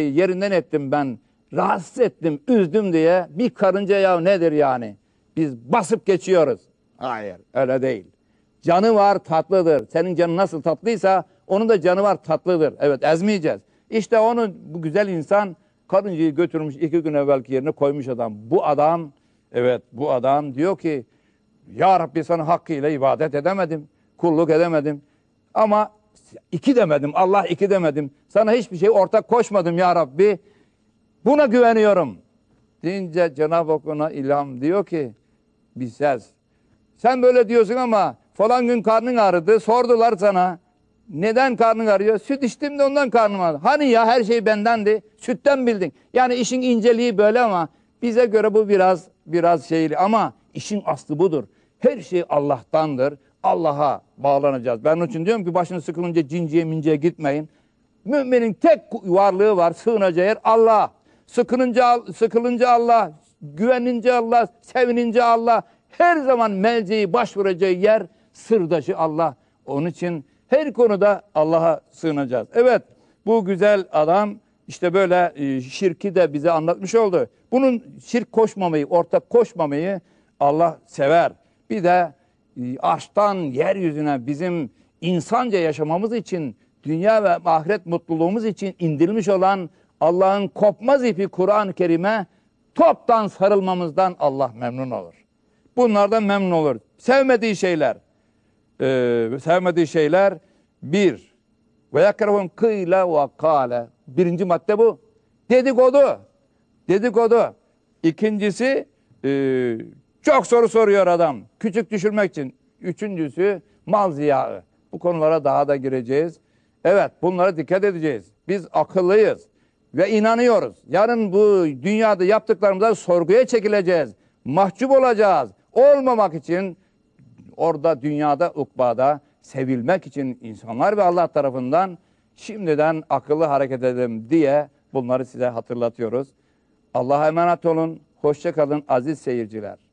yerinden ettim ben, rahatsız ettim, üzdüm diye bir karınca ya nedir yani? Biz basıp geçiyoruz. Hayır, öyle değil. Canı var, tatlıdır. Senin canın nasıl tatlıysa onun da canı var, tatlıdır. Evet, ezmeyeceğiz. İşte onu bu güzel insan karıncayı götürmüş iki gün evvelki yerine koymuş adam. Bu adam, evet bu adam diyor ki ya Rabbi sana hakkıyla ibadet edemedim, kulluk edemedim. Ama iki demedim, Allah iki demedim. Sana hiçbir şey ortak koşmadım ya Rabbi. Buna güveniyorum. Deyince Cenab-ı Hak ilham diyor ki bir ses. Sen böyle diyorsun ama falan gün karnın ağrıdı. Sordular sana. Neden karnın ağrıyor? Süt içtim de ondan karnım ağrıdı. Hani ya her şey bendendi. Sütten bildin. Yani işin inceliği böyle ama bize göre bu biraz biraz şeyli ama işin aslı budur. Her şey Allah'tandır. Allah'a bağlanacağız. Ben onun için diyorum ki başını sıkılınca cinciye minciye gitmeyin. Müminin tek varlığı var, sığınacağı yer Allah. Sıkılınca, sıkılınca Allah, güvenince Allah, sevinince Allah. Her zaman melceği, başvuracağı yer sırdaşı Allah. Onun için her konuda Allah'a sığınacağız. Evet, bu güzel adam işte böyle e, şirki de bize anlatmış oldu. Bunun şirk koşmamayı, ortak koşmamayı Allah sever. Bir de e, aşktan yeryüzüne bizim insanca yaşamamız için, dünya ve ahiret mutluluğumuz için indirilmiş olan Allah'ın kopmaz ipi Kur'an-ı Kerim'e toptan sarılmamızdan Allah memnun olur. Bunlardan memnun olur. Sevmediği şeyler, e, sevmediği şeyler bir, ve yakrahun kıyla ve kâle. Birinci madde bu. Dedikodu. Dedikodu. İkincisi e, çok soru soruyor adam. Küçük düşürmek için. Üçüncüsü mal ziyağı. Bu konulara daha da gireceğiz. Evet bunlara dikkat edeceğiz. Biz akıllıyız ve inanıyoruz. Yarın bu dünyada yaptıklarımıza sorguya çekileceğiz. Mahcup olacağız. Olmamak için orada dünyada ukbada sevilmek için insanlar ve Allah tarafından şimdiden akıllı hareket edelim diye bunları size hatırlatıyoruz. Allah'a emanet olun. Hoşça kalın aziz seyirciler.